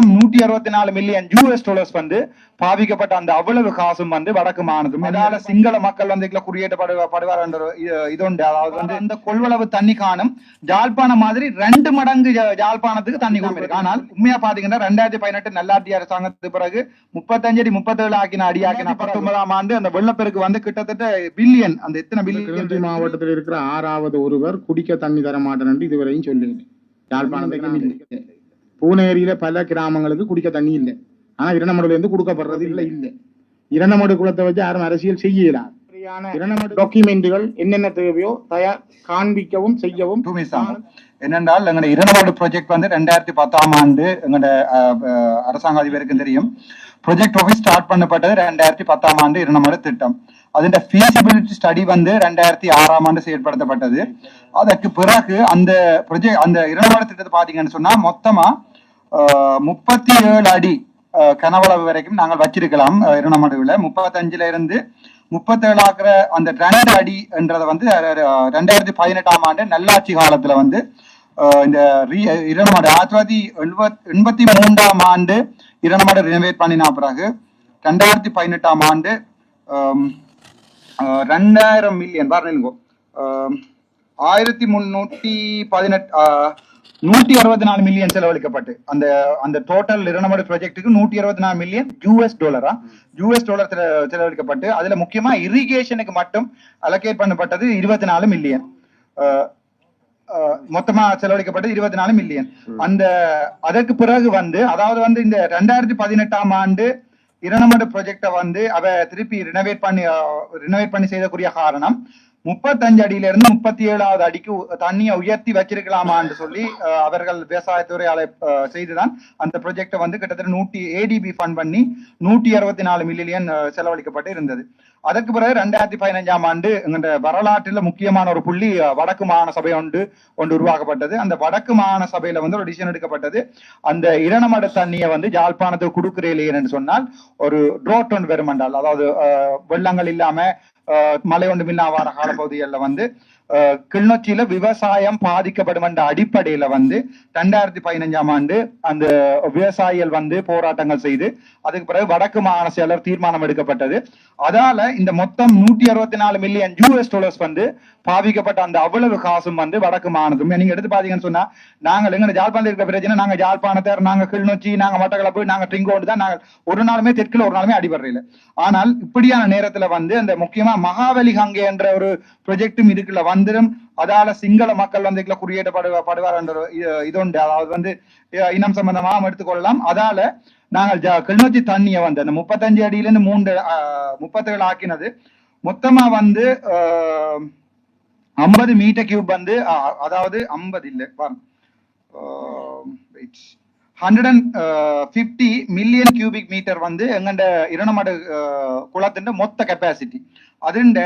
மொத்தம் நூற்றி அறுபத்தி நாலு மில்லியன் யூஎஸ் டாலர்ஸ் வந்து பாவிக்கப்பட்ட அந்த அவ்வளவு காசும் வந்து வடக்கு மாநிலம் அதால சிங்கள மக்கள் வந்து இதுல குறியீட்டப்படுவார் என்ற இது- உண்டு அதாவது வந்து அந்த கொள்வளவு தண்ணி காணும் ஜாழ்ப்பாணம் மாதிரி ரெண்டு மடங்கு ஜாழ்ப்பாணத்துக்கு தண்ணி கொடுப்பிருக்கு ஆனால் உண்மையா பாத்தீங்கன்னா ரெண்டாயிரத்தி பதினெட்டு நல்லாட்சி அரசாங்கத்துக்கு பிறகு முப்பத்தஞ்சு அடி முப்பத்தேழு ஆக்கின அடியாக்கின பத்தொன்பதாம் ஆண்டு அந்த வெள்ளப்பெருக்கு வந்து கிட்டத்தட்ட பில்லியன் அந்த எத்தனை பில்லியன் மாவட்டத்தில் இருக்கிற ஆறாவது ஒருவர் குடிக்க தண்ணி தர மாட்டேன் என்று இதுவரையும் சொல்லுகிறேன் யாழ்ப்பாணத்துக்கு பூனேரியில பல கிராமங்களுக்கு குடிக்க தண்ணி இல்லை. ஆனா இரண்டமடுல இருந்து கொடுக்கப்படுறது இல்லை இல்லை. இரண்டமடு குளத்தை வச்சு யாரும் அரசியல் செய்யலாம் இரண்டமடு டாக்குமெண்ட்டுகள் என்னென்ன தேவையோ தயார் காண்பிக்கவும் செய்யவும் என்னென்றால் எங்களுடைய இரண்டாவது ப்ராஜெக்ட் வந்து ரெண்டாயிரத்தி பத்தாம் ஆண்டு அஹ், அரசாங்க அதிபருக்கும் தெரியும். ப்ராஜெக்ட் ஆஃபீஸ் ஸ்டார்ட் பண்ணப்பட்டது ரெண்டாயிரத்தி பத்தாம் ஆண்டு இரண்டாவது திட்டம். அதிന്റെ feasibility ஸ்டடி வந்து ரெண்டாயிரத்தி ஆறாம் ஆண்டு செயல்படுத்தப்பட்டது. அதற்கு பிறகு அந்த ப்ரொஜெக்ட் அந்த இரண்டாவது திட்டத்தை பாத்தீங்கன்னு சொன்னா மொத்தமா முப்பத்தி ஏழு அடி கனவளவு வரைக்கும் நாங்கள் வச்சிருக்கலாம் அஹ், இரண்டாமடுவில் முப்பத்தஞ்சுல இருந்து முப்பத்தேழு ஆக்குற அந்த ரெண்டு அடி என்றதை வந்து ரெண்டாயிரத்தி பதினெட்டாம் ஆண்டு நல்லாட்சி காலத்துல வந்து இந்த ரீ ஆயிரத்தி தொள்ளாயிரத்தி எழுபத் எண்பத்தி மூன்றாம் ஆண்டு இரண்டாமடு ரினோவேட் பண்ணினா பிறகு ரெண்டாயிரத்தி பதினெட்டாம் ஆண்டு ரெண்டாயிரம் மில்லியன் பாருங்க ஆயிரத்தி முன்னூத்தி பதினெட்டு நூத்தி அறுபத்தி நாலு மில்லியன் செலவழிக்கப்பட்டு. அந்த அந்த டோட்டல் இரண்டாவது ப்ராஜெக்ட்டுக்கு நூத்தி அறுபத்தி நாலு மில்லியன் யூஎஸ் டாலரா யூஎஸ் டாலர் செலவழிக்கப்பட்டு. அதுல முக்கியமா இரிகேஷனுக்கு மட்டும் அலோகேட் பண்ணப்பட்டது இருபத்தி நாலு மில்லியன் மொத்தமா செலவழிக்கப்பட்டது இருபத்தி நாலு மில்லியன் அந்த அதற்கு பிறகு வந்து அதாவது வந்து இந்த ரெண்டாயிரத்தி பதினெட்டாம் ஆண்டு இரண்டமடு ப்ராஜெக்டை வந்து அவ திருப்பி ரினோவேட் பண்ணி ரினோவேட் பண்ணி செய்யக்கூடிய காரணம் முப்பத்தஞ்சு அடியில இருந்து முப்பத்தி ஏழாவது அடிக்கு தண்ணியை உயர்த்தி வச்சிருக்கலாமான்னு சொல்லி அவர்கள் விவசாயத்துறை அலை செய்துதான் அந்த ப்ரொஜெக்டை வந்து கிட்டத்தட்ட நூற்றி ஏடிபி ஃபண்ட் பண்ணி நூற்றி அறுபத்தி நாலு மில்லியன் செலவழிக்கப்பட்டு இருந்தது. அதற்கு பிறகு ரெண்டாயிரத்தி பதினஞ்சாம் ஆண்டு இந்த வரலாற்றில் முக்கியமான ஒரு புள்ளி வடக்கு மாகாண சபை ஒன்று ஒன்று உருவாக்கப்பட்டது. அந்த வடக்கு மாகாண சபையில வந்து ஒரு டிசிஷன் எடுக்கப்பட்டது. அந்த இரணமட தண்ணியை வந்து ஜாழ்ப்பாணத்துக்கு கொடுக்கிறேன் சொன்னால் ஒரு ட்ரோட் ஒன்று வருமென்றால் அதாவது வெள்ளங்கள் இல்லாம மலை ஒன்று மின்னாவார காலப்பகுதிகளில் வந்து கிளிநொச்சியில விவசாயம் பாதிக்கப்படும் என்ற அடிப்படையில வந்து ரெண்டாயிரத்தி பதினஞ்சாம் ஆண்டு அந்த விவசாயிகள் வந்து போராட்டங்கள் செய்து அதுக்கு பிறகு வடக்கு மாகாண செயலர் தீர்மானம் எடுக்கப்பட்டது. அதால இந்த மொத்தம் நூற்றி அறுபத்தி நாலு மில்லியன் யூஎஸ் டாலர்ஸ் வந்து பாவிக்கப்பட்ட அந்த அவ்வளவு காசும் வந்து வடக்கு மாநிலத்தும் நீங்க எடுத்து பாத்தீங்கன்னு சொன்னா நாங்கள் எங்க ஜாழ்ப்பாணத்தில் இருக்கிற பிரச்சனை நாங்க ஜாழ்ப்பாணத்தார் நாங்க கிளிநொச்சி நாங்க மட்டக்களப்பு நாங்க ட்ரிங்கோடு தான் நாங்கள் ஒரு நாளுமே தெற்குல ஒரு நாளுமே அடிபடுறீல ஆனால் இப்படியான நேரத்துல வந்து அந்த முக்கியமா மகாவலி கங்கை என்ற ஒரு ப்ரொஜெக்டும் இதுக்குள்ள வந்துடும் அதால சிங்கள மக்கள் வந்து இதுல குறியீட்டப்படுவ படுவார் என்ற இதுண்டு இது- உண்டு அதாவது வந்து இனம் சம்பந்தமாக எடுத்துக்கொள்ளலாம். அதால நாங்கள் கிளிநொச்சி தண்ணியை வந்து அந்த முப்பத்தஞ்சு அடியில இருந்து மூன்று அஹ், முப்பத்தேழு ஆக்கினது. மொத்தமா வந்து ஐம்பது மீட்டர் கியூப் வந்து அதாவது ஐம்பது இல்லை hundred and fifty million cubic metre வந்து எங்கண்ட இரணமடு குளத்தின் மொத்த கெப்பாசிட்டி அதுண்ட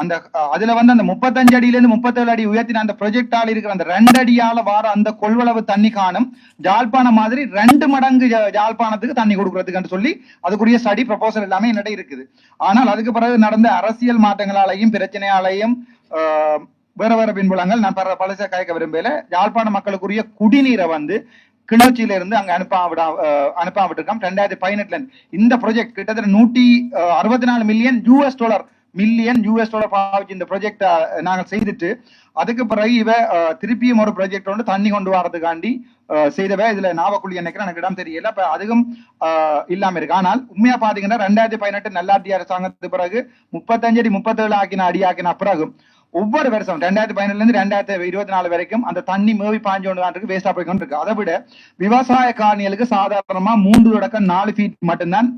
அந்த அதுல வந்து அந்த முப்பத்தஞ்சு அடியில இருந்து முப்பத்தேழு அடி உயர்த்தின அந்த ப்ரொஜெக்டால் இருக்கிற அந்த ரெண்டு அடியால வார அந்த கொள்வளவு தண்ணி காணும். ஜாழ்ப்பாணம் மாதிரி ரெண்டு மடங்கு ஜாழ்ப்பாணத்துக்கு தண்ணி கொடுக்கறதுக்கு சொல்லி அதுக்குரிய ஸ்டடி ப்ரப்போசல் எல்லாமே என்னிடம் இருக்குது. ஆனால் அதுக்கு பிறகு நடந்த அரசியல் மாற்றங்களாலையும் பிரச்சனையாலையும் வேற வேற பின்புலங்கள் நான் பல பழச கயக்க விரும்பல. யாழ்ப்பாண மக்களுக்குரிய குடிநீரை வந்து கிளர்ச்சியில இருந்து அங்க அனுப்ப அனுப்பாவிட்டு அனுப்ப ரெண்டாயிரத்தி பதினெட்டுல இந்த ப்ராஜெக்ட் கிட்டத்தட்ட நூற்றி அறுபத்தி நாலு million US dollar million US dollar பாவிச்சு இந்த ப்ராஜெக்ட் நாங்கள் செய்துட்டு அதுக்கு பிறகு இவ திருப்பியும் ஒரு ப்ரொஜெக்ட் வந்து தண்ணி கொண்டு வரதுக்காண்டி செய்தவ இதுல நாவக்குழி நினைக்கிறேன் எனக்கு இடம் தெரியல அப்ப அதுவும் இல்லாம இருக்கு. ஆனால் உண்மையா பாத்தீங்கன்னா ரெண்டாயிரத்தி பதினெட்டு நல்லாட்சி அரசாங்கத்துக்கு பிறகு முப்பத்தஞ்சடி முப்பத்தேழு ஆக்கின அடி ஆக்கின பிறகு ஒவ்வொரு வருஷம் ரெண்டாயிரத்தி பதினேழுல இருந்து ரெண்டாயிரத்தி இருபத்தி நாலு வரைக்கும் அந்த தண்ணி மேவி பாஞ்சு கொண்டு தான் இருக்கு வேஸ்டா போய்க்கொண்டு இருக்கு அதை விட விவசாய காரணிகளுக்கு சாதாரணமா மூன்று தொடக்கம் நாலு ஃபீட் மட்டும்தான்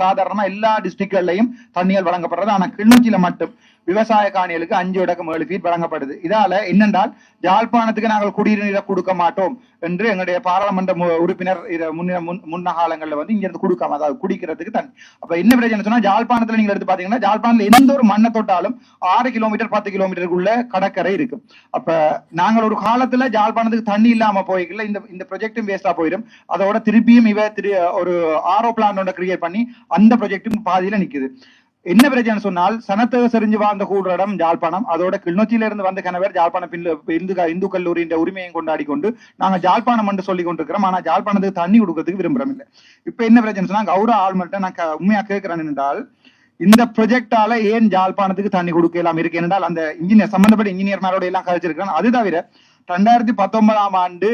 சாதாரணமா எல்லா டிஸ்ட்ரிக்ட்கள்லயும் தண்ணிகள் வழங்கப்படுறது. ஆனா கிளிநொச்சியில மட்டும் விவசாய காணிகளுக்கு அஞ்சு இடக்கம் ஏழு ஃபீட் வழங்கப்படுது. இதால என்னென்றால் யாழ்ப்பாணத்துக்கு நாங்கள் குடிநீரை கொடுக்க மாட்டோம் என்று எங்களுடைய பாராளுமன்ற மு- உறுப்பினர் முன்ன முன் முன்ன வந்து இங்கிருந்து கொடுக்காம அதாவது குடிக்கிறதுக்கு தண்ணி அப்ப என்ன பிரச்சனை சொன்னா யாழ்ப்பாணத்துல நீங்க எடுத்து பாத்தீங்கன்னா யாழ்ப்பாணத்துல எந்த ஒரு மண்ணை தொட்டாலும் ஆறு கிலோமீட்டர் பத்து கிலோமீட்டருக்குள்ள கடற்கரை இருக்கும். அப்ப நாங்கள் ஒரு காலத்துல யாழ்ப்பாணத்துக்கு தண்ணி இல்லாம போய்க்கல இந்த இந்த ப்ரொஜெக்டும் வேஸ்டா போயிடும். அதோட திருப்பியும் இவ திரு ஒரு ஆரோ பிளான் ஒன்றை கிரியேட் பண்ணி அந்த ப்ரொஜெக்டும் பாதியில நிக்குது. என்ன பிரச்சனை சொன்னால் சனத்தக செறிஞ்சு வாழ்ந்த கூடுற இடம் ஜாழ்ப்பாணம். அதோட கிளிநொச்சியில இருந்து வந்த கணவர் ஜாழ்ப்பாணம் பின் இந்து இந்து கல்லூரியின் உரிமையை கொண்டாடி கொண்டு நாங்க ஜாழ்ப்பாணம் என்று சொல்லி கொண்டிருக்கிறோம். ஆனா ஜாழ்ப்பாணத்துக்கு தண்ணி கொடுக்கறதுக்கு விரும்புறோம் இல்ல இப்ப என்ன பிரச்சனை சொன்னா கௌரவ ஆளுமர்கிட்ட நான் உண்மையா கேட்கிறேன் என்றால் இந்த ப்ரொஜெக்டால ஏன் ஜாழ்ப்பாணத்துக்கு தண்ணி கொடுக்கலாம் இருக்கு என்றால் அந்த இன்ஜினியர் சம்பந்தப்பட்ட இன்ஜினியர்மாரோட எல்லாம் கழிச்சிருக்கிறேன். அது தவிர ரெண்டாயிரத்தி பத்தொன்பதாம் ஆண்டு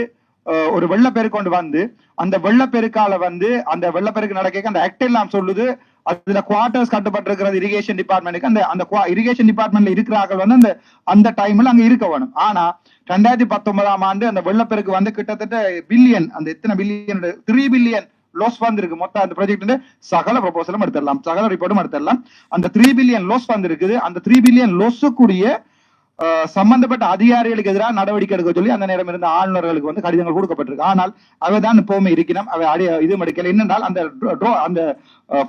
ஒரு வெள்ளப்பெருக்கு கொண்டு வந்து அந்த வெள்ளப்பெருக்கால வந்து அந்த வெள்ளப்பெருக்கு நடக்க அந்த ஆக்ட் எல்லாம் சொல்லுது அதுல குவார்டர்ஸ் கட்டப்பட்டிருக்கிறது இரிகேஷன் டிபார்ட்மெண்ட்டுக்கு அந்த அந்த இரிகேஷன் டிபார்ட்மெண்ட்ல இருக்கிறார்கள் வந்து அந்த அந்த டைம்ல அங்க இருக்க வேணும். ஆனா ரெண்டாயிரத்தி பத்தொன்பதாம் ஆண்டு அந்த வெள்ளப்பெருக்கு வந்து கிட்டத்தட்ட பில்லியன் அந்த எத்தனை பில்லியன் த்ரீ பில்லியன் லோஸ் வந்திருக்கு. மொத்தம் அந்த ப்ராஜெக்ட் சகல ப்ரொபோசலும் எடுத்துடலாம். சகல ரிப்போர்ட்டும் எடுத்துடலாம். அந்த த்ரீ பில்லியன் லோஸ் வந்திருக்குது. அந்த த்ரீ பில்லியன் லோஸுக்குரிய சம்பந்தப்பட்ட அதிகாரிகளுக்கு எதிராக நடவடிக்கை எடுக்க சொல்லி அந்த நேரம் இருந்த ஆளுநர்களுக்கு வந்து கடிதங்கள் கொடுக்கப்பட்டிருக்கு. ஆனால் அவை தான் இப்பவுமே இருக்கணும் அவை அடி இது எடுக்கல. என்னென்றால் அந்த அந்த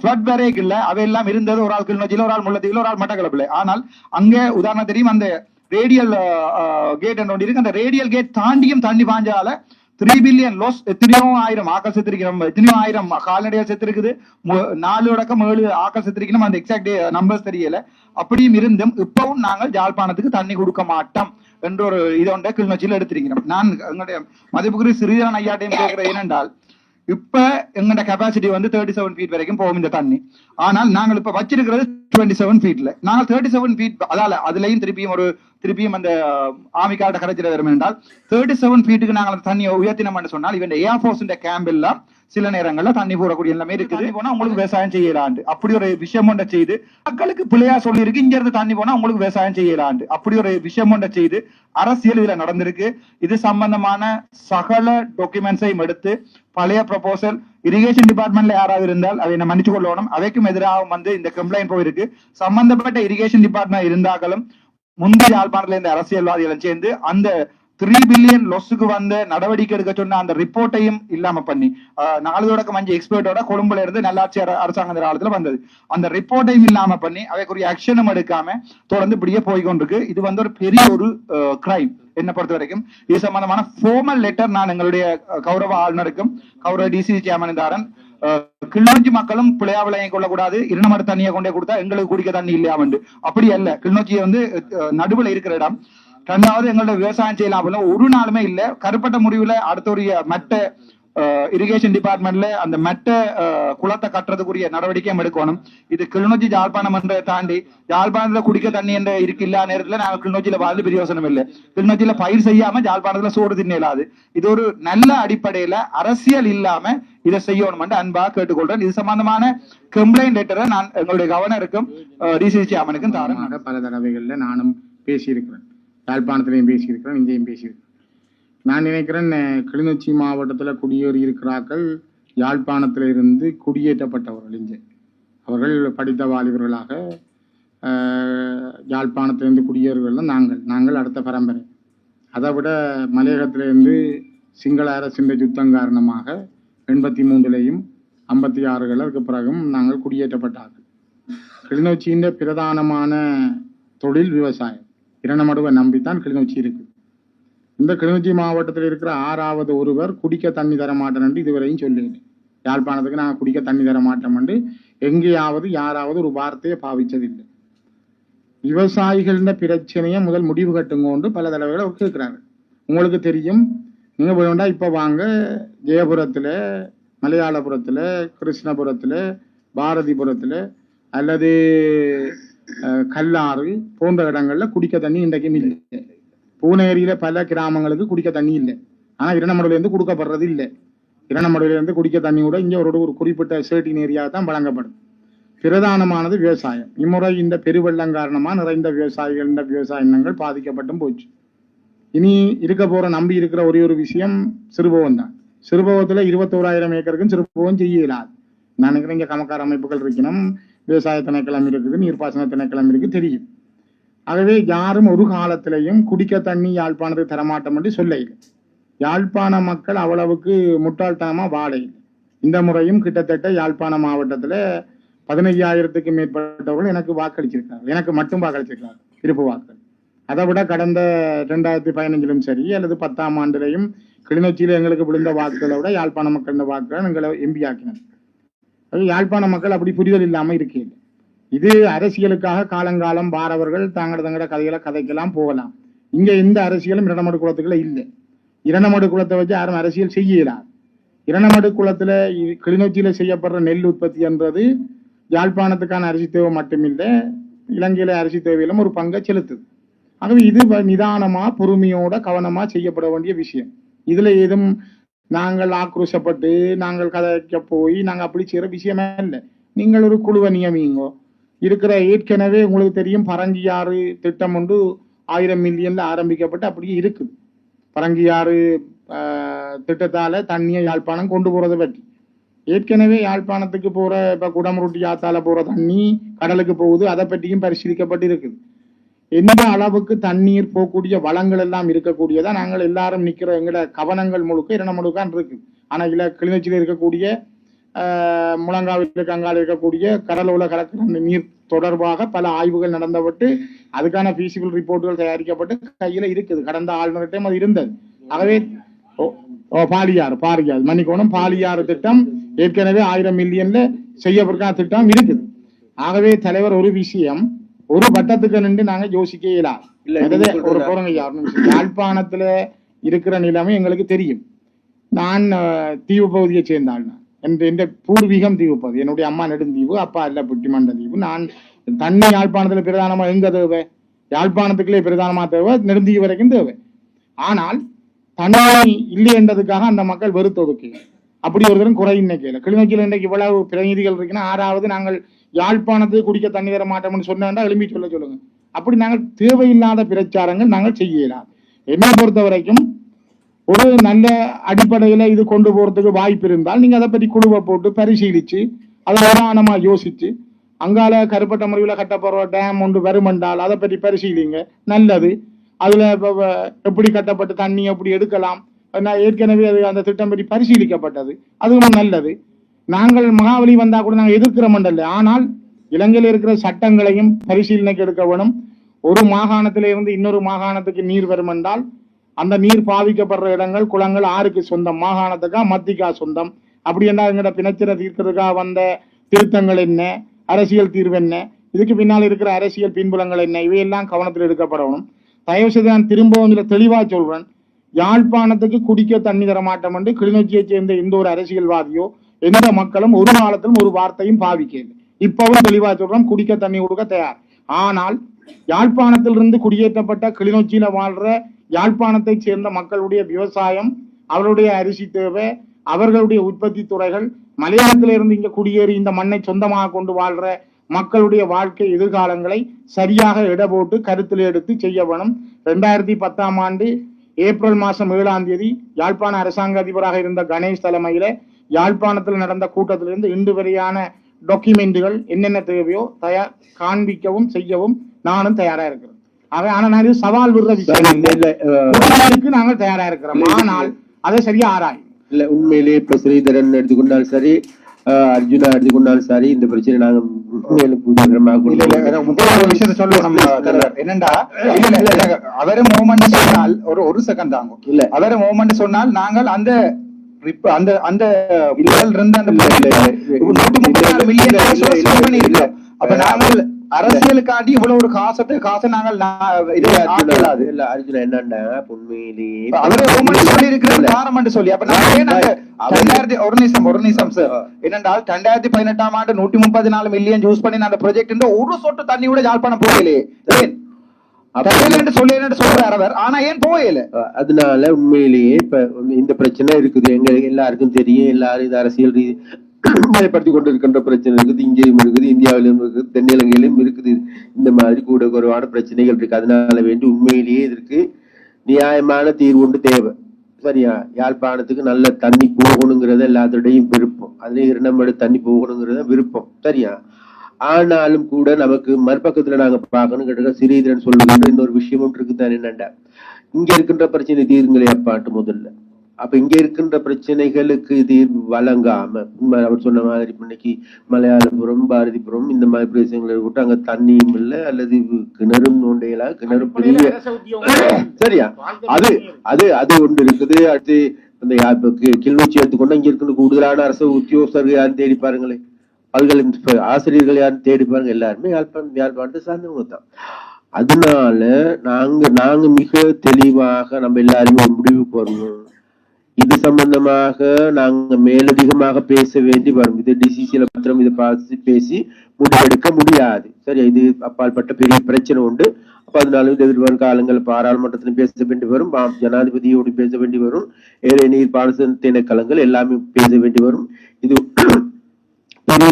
ஃபிளட் வேரேக் இல்ல. அவை எல்லாம் இருந்தது ஒரு ஆள் கிளிநொச்சியில் ஒரு ஆள் முள்ளத்தில் ஒரு ஆள் மட்டக்களப்பில். ஆனால் அங்கே உதாரணம் தெரியும் அந்த ரேடியல் கேட் ஒன்று இருக்கு. அந்த ரேடியல் கேட் தாண்டியும் தண்ணி பாஞ்சால த்ரீ பில்லியன் லோஸ் எத்தனையோ ஆயிரம் ஆக்கள் செத்துருக்கிறோம் எத்தனையோ ஆயிரம் கால்நடைகள் செத்துருக்குது. நாலு அடக்கம் ஏழு ஆக்கள் செத்துருக்கணும் அந்த எக்ஸாக்ட் நம்பர்ஸ் தெரியல. அப்படியும் இருந்தும் இப்பவும் நாங்கள் ஜாழ்ப்பாணத்துக்கு தண்ணி கொடுக்க மாட்டோம் என்ற ஒரு இதொண்ட கிளிநொச்சியில் எடுத்திருக்கிறோம். நான் எங்களுடைய மதிப்புக்குரிய சிறிதரன் ஐயாட்டையும் கேட்கிறேன் ஏனென்றால் இப்ப எங்கட கெபாசிட்டி வந்து தேர்ட்டி செவன் ஃபீட் வரைக்கும் போகும் இந்த தண்ணி. ஆனால் நாங்கள் இப்ப வச்சிருக்கிறது டுவெண்ட்டி செவன் ஃபீட்ல நாங்கள் தேர்ட்டி செவன் ஃபீட் அதால அதுலயும் திருப்பியும் ஒரு திருப்பியும் அந்த ஆமிக்காட்ட கரைச்சிட வரும் என்றால் தேர்ட்டி செவன் ஃபீட்டுக்கு நாங்கள் அந்த தண்ணியை உயர்த்தினோம்னு சொன்னால் இவன் ஏர்ஃபோர்ஸ் கேம்ப் எல்லாம் சில நேரங்கள்ல தண்ணி போடக்கூடிய எல்லாமே இருக்குது. தண்ணி போனா உங்களுக்கு விவசாயம் செய்யலாண்டு. அப்படி ஒரு விஷயம் ஒன்றை செய்து மக்களுக்கு பிள்ளையா சொல்லி இருக்கு இங்க இருந்து தண்ணி போனா உங்களுக்கு விவசாயம் செய்யலாண்டு. அப்படி ஒரு விஷயம் ஒன்றை செய்து அரசியல் இதுல நடந்திருக்கு. இது சம்பந்தமான சகல டாக்குமெண்ட்ஸையும் எடுத்து பழைய ப்ரொபோசல் இரிகேஷன் டிபார்ட்மெண்ட்ல யாராவது இருந்தால் அதை என்ன மன்னிச்சு கொள்ளணும். அவைக்கும் எதிராக வந்து இந்த கம்ப்ளைண்ட் போயிருக்கு. சம்பந்தப்பட்ட இரிகேஷன் டிபார்ட்மெண்ட் இருந்தாலும் முந்தைய யாழ்ப்பாணத்துல இருந்த அரசியல்வாதிகளும் சேர்ந்து அந்த த்ரீ பில்லியன் லொஸுக்கு வந்த நடவடிக்கை எடுக்க சொன்ன அந்த ரிப்போர்ட்டையும் இல்லாம பண்ணி ஆஹ், நாலு தொடக்கம் அஞ்சு எக்ஸ்பர்ட்டோட கொழும்புல இருந்து நல்லாட்சி அரசாங்கம் அரசாங்க காலத்துல வந்தது. அந்த ரிப்போர்ட்டையும் இல்லாம பண்ணி அவைக்குரிய ஆக்ஷனும் எடுக்காம தொடர்ந்து இப்படியே போய்கொண்டிருக்கு. இது வந்து ஒரு பெரிய ஒரு கிரைம் என்ன பொறுத்த வரைக்கும். இது சம்பந்தமான ஃபோர்மல் லெட்டர் நான் எங்களுடைய கௌரவ ஆளுநருக்கும் கௌரவ டிசி சேமனிதாரன் கிளிநொச்சி மக்களும் பிள்ளையா விளையம் கொள்ளக்கூடாது. இருநமடு தண்ணியை கொண்டே கொடுத்தா எங்களுக்கு குடிக்க தண்ணி இல்லையாமண்டு அப்படி அல்ல. கிளிநொச்சி வந்து நடுவில் நடுவுல இருக்கிற இடம். ரெண்டாவது எங்களோட விவசாயம் செய்யலாம் அப்படின்னா ஒரு நாளுமே இல்ல. கருப்பட்ட முடிவுல அடுத்த ஒரு மட்ட இரிகேஷன் டிபார்ட்மெண்ட்ல அந்த மெட்ட குளத்தை கட்டுறதுக்குரிய நடவடிக்கையும் எடுக்கணும். இது கிளிநொச்சி ஜாழ்ப்பாணம் என்ற தாண்டி ஜாழ்ப்பாணத்துல குடிக்க தண்ணி என்ற இருக்கு இல்லா நேரத்துல நாங்க கிளிநொச்சியில வாழ்ந்து பிரயோசனம் இல்லை. கிளிநொச்சியில பயிர் செய்யாம ஜாழ்ப்பாணத்துல சோறு தின்னலாது. இது ஒரு நல்ல அடிப்படையில அரசியல் இல்லாம இதை செய்யணும் அன்பா கேட்டுக்கொள்றேன். இது சம்பந்தமான கம்ப்ளைண்ட் லெட்டரை நான் எங்களுடைய கவர்னருக்கும் டிசிசி அமனுக்கும் தாரமாக பல தடவைகள்ல நானும் பேசியிருக்கிறேன். யாழ்ப்பாணத்திலையும் பேசியிருக்கிறேன் இங்கேயும் பேசியிருக்கிறேன் நான் நினைக்கிறேன் கிளிநொச்சி மாவட்டத்தில் குடியேறி இருக்கிறார்கள். யாழ்ப்பாணத்திலிருந்து குடியேற்றப்பட்டவர்கள் இங்கே அவர்கள் படித்த வாலிபர்களாக யாழ்ப்பாணத்திலேருந்து யாழ்ப்பாணத்திலிருந்து தான் நாங்கள். நாங்கள் அடுத்த பரம்பரை. அதை விட மலையகத்திலிருந்து சிங்கள அரசின் யுத்தம் காரணமாக எண்பத்தி மூன்றுலையும் ஐம்பத்தி ஆறுகளுக்கு பிறகும் நாங்கள் குடியேற்றப்பட்டார்கள். கிளிநொச்சியின் பிரதானமான தொழில் விவசாயம். இரணமடுவை நம்பித்தான் கிளிநொச்சி இருக்கு. இந்த கிளிநொச்சி மாவட்டத்தில் இருக்கிற ஆறாவது ஒருவர் குடிக்க தண்ணி தர மாட்டேன் என்று இதுவரையும் சொல்லுகிறேன் யாழ்ப்பாணத்துக்கு நாங்கள் குடிக்க தண்ணி தர மாட்டோம் என்று எங்கேயாவது யாராவது ஒரு வார்த்தையை பாவிச்சதில்லை. விவசாயிகளின் பிரச்சனையை முதல் முடிவு கட்டுங்கோண்டு பல தடவைகளை கேட்குறாங்க உங்களுக்கு தெரியும் நீங்கள் வேண்டா இப்போ வாங்க ஜெயபுரத்துல மலையாளபுரத்துல கிருஷ்ணபுரத்துல பாரதிபுரத்துல அல்லது கல்லாறு போன்ற இடங்கள்ல குடிக்க தண்ணி இன்றைக்கும் இல்லை பூனேரியில பல கிராமங்களுக்கு குடிக்க தண்ணி இல்லை ஆனா இரணமடுல இருந்து கொடுக்கப்படுறது இல்லை இரணமடுல இருந்து குடிக்க தண்ணி கூட இங்க ஒரு ஒரு குறிப்பிட்ட சேட்டின் ஏரியா தான் வழங்கப்படும் பிரதானமானது விவசாயம் இம்முறை இந்த பெருவெள்ளம் காரணமா நிறைந்த விவசாயிகள் இந்த விவசாய இனங்கள் பாதிக்கப்பட்டும் போச்சு இனி இருக்க போற நம்பி இருக்கிற ஒரே ஒரு விஷயம் சிறுபவம் தான் சிறுபவத்துல இருபத்தோராயிரம் ஏக்கருக்கும் சிறுபவம் செய்ய இயலாது நான் நினைக்கிறேன் இங்கே கமக்கார அமைப்புகள் இருக்கணும் விவசாய திணைக்களம் இருக்குது நீர்ப்பாசன திணைக்களம் இருக்கு தெரியும். ஆகவே யாரும் ஒரு காலத்திலையும் குடிக்க தண்ணி யாழ்ப்பாணத்துக்கு தரமாட்டோம் என்று சொல்ல இல்லை யாழ்ப்பாண மக்கள் அவ்வளவுக்கு முட்டாள்தனமாக வாழ இல்லை இந்த முறையும் கிட்டத்தட்ட யாழ்ப்பாண மாவட்டத்தில் பதினைஞ்சாயிரத்துக்கு மேற்பட்டவர்கள் எனக்கு வாக்களிச்சிருக்காங்க எனக்கு மட்டும் வாக்களிச்சிருக்காங்க இருப்பு வாக்கள் அதை விட கடந்த ரெண்டாயிரத்தி பதினஞ்சிலும் சரி அல்லது பத்தாம் ஆண்டுலையும் கிளிநொச்சியில் எங்களுக்கு விழுந்த வாக்குகளை விட யாழ்ப்பாண மக்களின் வாக்குகள் எங்களை எம்பி ஆக்கினார் யாழ்ப்பாண மக்கள் அப்படி புரிதல் இல்லாம இருக்கீங்க இது அரசியலுக்காக காலங்காலம் பாரவர்கள் தாங்கட தங்கட கதைகளை கதைக்கலாம் போகலாம். இங்க எந்த அரசியலும் இரண்டமடு குளத்துக்குள்ள இல்லை. இரண்டமடு குளத்தை வச்சு யாரும் அரசியல் செய்யலாம் இரண்டமடு குளத்துல கிளிநொச்சியில செய்யப்படுற நெல் உற்பத்தி என்றது யாழ்ப்பாணத்துக்கான அரிசி தேவை மட்டுமில்லை இலங்கையில அரிசி தேவையிலும் ஒரு பங்கை செலுத்துது. ஆகவே இது நிதானமா பொறுமையோட கவனமா செய்யப்பட வேண்டிய விஷயம். இதுல ஏதும் நாங்கள் ஆக்ரோஷப்பட்டு நாங்கள் கதைக்க போய் நாங்கள் அப்படி செய்கிற விஷயமே இல்லை. நீங்கள் ஒரு குழுவை நியமிங்கோ. இருக்கிற ஏற்கனவே உங்களுக்கு தெரியும் பரங்கியாறு திட்டம் ஒன்று ஆயிரம் மில்லியன்ல ஆரம்பிக்கப்பட்டு அப்படியே இருக்குது. பரங்கியாறு ஆஹ், திட்டத்தால தண்ணியை யாழ்ப்பாணம் கொண்டு போறதை பற்றி. ஏற்கனவே யாழ்ப்பாணத்துக்கு போற இப்ப குடமுருட்டி ஆத்தால போற தண்ணி கடலுக்கு போகுது அதை பற்றியும் பரிசீலிக்கப்பட்டு இருக்குது. எந்த அளவுக்கு தண்ணீர் போகக்கூடிய வளங்கள் எல்லாம் இருக்கக்கூடியதா நாங்கள் எல்லாரும் நிற்கிற எங்களோட கவனங்கள் முழுக்க இரண்டு முழுக்கான் இருக்கு. ஆனா இல்ல கிளிநொச்சியில் இருக்கக்கூடிய ஆஹ், முழங்காவில் கங்கால் இருக்கக்கூடிய கடலோல கலக்கிற நீர் தொடர்பாக பல ஆய்வுகள் நடந்தப்பட்டு அதுக்கான பிசிபிள் ரிப்போர்ட்டுகள் தயாரிக்கப்பட்டு கையில இருக்குது. கடந்த ஆளுநர்கிட்டையும் அது இருந்தது. ஆகவே ஓ ஓ, பாலியாறு பாரியாறு மன்னிக்கோணும் பாலியாறு திட்டம் ஏற்கனவே ஆயிரம் மில்லியன்ல செய்யப்பட்ட திட்டம் இருக்குது. ஆகவே தலைவர் ஒரு விஷயம் ஒரு வட்டத்துக்கு நின்று நாங்க யோசிக்க இயலாது இல்ல, அதாவது நீங்க ஒரு போறங்க. யாழ்ப்பாணத்துல இருக்கிற நிலைமை எங்களுக்கு தெரியும். நான் தீவு பகுதியை சேர்ந்த ஆள் நான். என் என் பூர்வீகம் தீவு பகுதி. என்னுடைய அம்மா நெடுந்தீவு அப்பா இல்ல புட்டிமண்ட தீவு. நான் தண்ணி யாழ்ப்பாணத்துல பிரதானமா எங்க தேவை? யாழ்ப்பாணத்துக்குள்ளே பிரதானமா தேவை? நெடுந்தீவு வரைக்கும் தேவை. ஆனால் தண்ணி இல்லை என்றதுக்காக அந்த மக்கள் வெறுத்தொதுக்கு. அப்படி ஒரு தரம் குறை இன்னைக்கு கிளிநொச்சியில் இன்றைக்கு இவ்வளவு பிரதிநிதிகள் இருக்குன்னா ஆறாவது நாங்கள் யாழ்ப்பாணத்துக்கு குடிக்க தண்ணி தர மாட்டோம்னு சொன்னா எழுப்பி சொல்ல சொல்லுங்க. அப்படி நாங்கள் தேவையில்லாத பிரச்சாரங்கள் நாங்கள் செய்யலாம். என்னை பொறுத்த வரைக்கும் ஒரு நல்ல அடிப்படையில இது கொண்டு போறதுக்கு வாய்ப்பு இருந்தால் நீங்க அதை பற்றி குழுவை போட்டு பரிசீலிச்சு அதை நிதானமா யோசிச்சு அங்கால கருப்பட்ட முறையில கட்டப்படுற டேம் ஒன்று வருமென்றால் அதை பற்றி பரிசீலிங்க. நல்லது. அதுல இப்போ எப்படி கட்டப்பட்டு தண்ணி எப்படி எடுக்கலாம்? ஏற்கனவே அது அந்த திட்டம் பற்றி பரிசீலிக்கப்பட்டது. அதுவும் நல்லது. நாங்கள் மகாவலி வந்தா கூட நாங்கள் எதிர்க்கிற மண்டல. ஆனால் இலங்கையில் இருக்கிற சட்டங்களையும் பரிசீலனைக்கு எடுக்க வேணும். ஒரு மாகாணத்திலிருந்து இன்னொரு மாகாணத்துக்கு நீர் வரும் என்றால் அந்த நீர் பாவிக்கப்படுற இடங்கள் குளங்கள் ஆருக்கு சொந்தம் மாகாணத்துக்கா மத்திக்கா சொந்தம்? அப்படி என்ன எங்கட பிணச்சின தீர்க்கிறதுக்காக வந்த திருத்தங்கள் என்ன? அரசியல் தீர்வு என்ன? இதுக்கு பின்னால் இருக்கிற அரசியல் பின்புலங்கள் என்ன? இவையெல்லாம் கவனத்தில் எடுக்கப்படணும் தயவு செய்து நான் திரும்பவும் இதுல தெளிவாக சொல்றேன். யாழ்ப்பாணத்துக்கு குடிக்க தண்ணி தர மாட்டோம் என்று கிளிநொச்சியை சேர்ந்த எந்த ஒரு அரசியல்வாதியோ எந்த மக்களும் ஒரு காலத்திலும் ஒரு வார்த்தையும் பாவிக்கிறது இப்பவும் தெளிவா சொல்றோம் குடிக்க தண்ணி கொடுக்க தயார். ஆனால் யாழ்ப்பாணத்திலிருந்து குடியேற்றப்பட்ட கிளிநொச்சியில வாழ்ற யாழ்ப்பாணத்தைச் சேர்ந்த மக்களுடைய விவசாயம் அவருடைய அரிசி தேவை அவர்களுடைய உற்பத்தி துறைகள் மலையாளத்திலிருந்து இங்க குடியேறி இந்த மண்ணை சொந்தமாக கொண்டு வாழ்ற மக்களுடைய வாழ்க்கை எதிர்காலங்களை சரியாக இட போட்டு கருத்தில் எடுத்து செய்ய வேணும். ரெண்டாயிரத்தி பத்தாம் ஆண்டு ஏப்ரல் மாசம் ஏழாம் தேதி யாழ்ப்பாண அரசாங்க அதிபராக இருந்த கணேஷ் தலைமையில யாழ்ப்பாணத்தில் நடந்த கூட்டத்திலிருந்து இன்று வரையான டாக்குமெண்ட்டுகள் என்னென்ன தேவையோ தயார் காண்பிக்கவும் செய்யவும் நானும் தயாரா இருக்கிறேன். ஆக ஆனா நான் இது சவால் விடுற விஷயம். நாங்கள் தயாரா இருக்கிறோம். ஆனால் அதை சரியா ஆராயும். இல்ல உண்மையிலேயே இப்ப ஸ்ரீதரன் எடுத்துக்கொண்டாலும் சரி அர்ஜுனா எடுத்துக்கொண்டாலும் சரி இந்த பிரச்சனை நாங்க உண்மையில. என்னண்டா? அவரு மூமெண்ட் சொன்னால் ஒரு ஒரு செகண்ட் தாங்க இல்ல. அவரு மூமெண்ட் சொன்னால் நாங்கள் அந்த அந்த அந்த இருந்த அந்த. நூத்தி முப்பத்தி மில்லியன். அப்ப நாங்கள் அரசியலுக்காண்டி இவ்வளவு ஒரு காசத்தை காசை நாங்கள் இல்ல, அர்ஜுனா, என்னன்னா உண்மையிலேயே அவரே சொல்லி இல்ல. இருக்கிற காரணம் சொல்லி. அப்ப ரெண்டாயிரத்தி ஒரு நிமிஷம் ஒரு நிமிஷம் சார் என்னென்றால் ரெண்டாயிரத்தி பதினெட்டாம் ஆண்டு நூத்தி முப்பத்தி நாலு மில்லியன் யூஸ் பண்ணி அந்த ப்ராஜெக்ட் ஒரு சொட்டு தண்ணி கூட யாழ்ப்பாணம் போகலையே. அதனால உண்மையிலேயே இப்ப இந்த பிரச்சனை இருக்குது. எங்க எல்லாருக்கும் தெரியும். எல்லாரும் இது அரசியல் ரீதி பயப்படுத்தி கொண்டு இருக்கின்ற பிரச்சனை இருக்குது. இங்கேயும் இருக்குது இந்தியாவிலும் இருக்குது தென்னிலங்கையிலும் இருக்குது. இந்த மாதிரி கூட குறைவான பிரச்சனைகள் இருக்கு. அதனால வேண்டி உண்மையிலேயே இதற்கு நியாயமான தீர்வு ஒன்று தேவை. சரியா? யாழ்ப்பாணத்துக்கு நல்ல தண்ணி போகணுங்கிறத எல்லாத்தோடையும் விருப்பம். அதுலயும் இரண்டம்படு தண்ணி போகணுங்கிறத விருப்பம். சரியா? ஆனாலும் கூட நமக்கு மறுபக்கத்துல நாங்க பார்க்கணும் கேட்டா சிறீதரன் சொல்லுகின்ற இன்னொரு விஷயமும் இருக்குதான் என்னண்டா இங்க இருக்கின்ற பிரச்சனை தீருங்களே அப்பாட்டு முதல்ல. அப்ப இங்க இருக்கின்ற பிரச்சனைகளுக்கு தீர்வு வழங்காம அவர் சொன்ன மாதிரி இன்னைக்கு மலையாளபுரம் பாரதிபுரம் இந்த மாதிரி பிரதேசங்களை விட்டு அங்க தண்ணியும் இல்லை அல்லது கிணறும் நோண்டையலா கிணறு பெரிய சரியா? அது அது அது ஒன்று இருக்குது. அடுத்து இந்த யா- இப்ப கி- கிளிநொச்சி எடுத்துக்கொண்டு இங்க இருக்கின்ற கூடுதலான அரசு உத்தியோகஸ்தர்கள் யாரும் தேடி பாருங்களேன். பல்கலை ஆசிரியர்கள் யாரும் தேடி பாருங்க எல்லாருமே யாழ்ப்பாணம் யாழ்ப்பாணத்தை சார்ந்தவங்க தான். அதனால நாங்க நாங்க மிக தெளிவாக நம்ம எல்லாருமே முடிவு முடிவுக்கு வரணும். இது சம்பந்தமாக நாங்க மேலதிகமாக பேச வேண்டி வரும். இது டிசிசியில பத்திரம் இதை பார்த்து பேசி முடிவெடுக்க முடியாது. சரி இது அப்பாற்பட்ட பெரிய பிரச்சனை உண்டு. அப்ப அதனால இந்த எதிர்வரும் காலங்கள் பாராளுமன்றத்தில் பேச வேண்டி வரும். ஜனாதிபதியோடு பேச வேண்டி வரும். ஏழை நீர் பாடசன் திணைக்களங்கள் எல்லாமே பேச வேண்டி வரும். இது பெரிய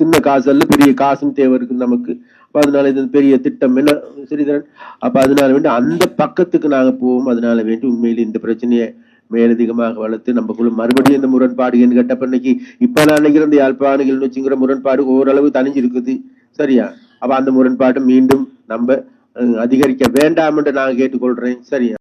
சின்ன காசு அல்ல பெரிய காசும் தேவை இருக்கு நமக்கு. அப்போ அதனால இது பெரிய திட்டம். என்ன சரிதரன் அப்போ அதனால வேண்டி அந்த பக்கத்துக்கு நாங்கள் போவோம். அதனால வேண்டி உண்மையில் இந்த பிரச்சனையை மேலதிகமாக வளர்த்து நமக்குள்ள மறுபடியும் இந்த முரண்பாடு என்று கேட்டப்ப இன்னைக்கு இப்ப நான் நினைக்கிற இந்த யாழ்ப்பாணிகள் வச்சுங்கிற முரண்பாடு ஓரளவு தனிஞ்சிருக்குது சரியா? அப்ப அந்த முரண்பாட்டை மீண்டும் நம்ம அதிகரிக்க வேண்டாம் என்று நான் கேட்டுக்கொள்றேன். சரியா?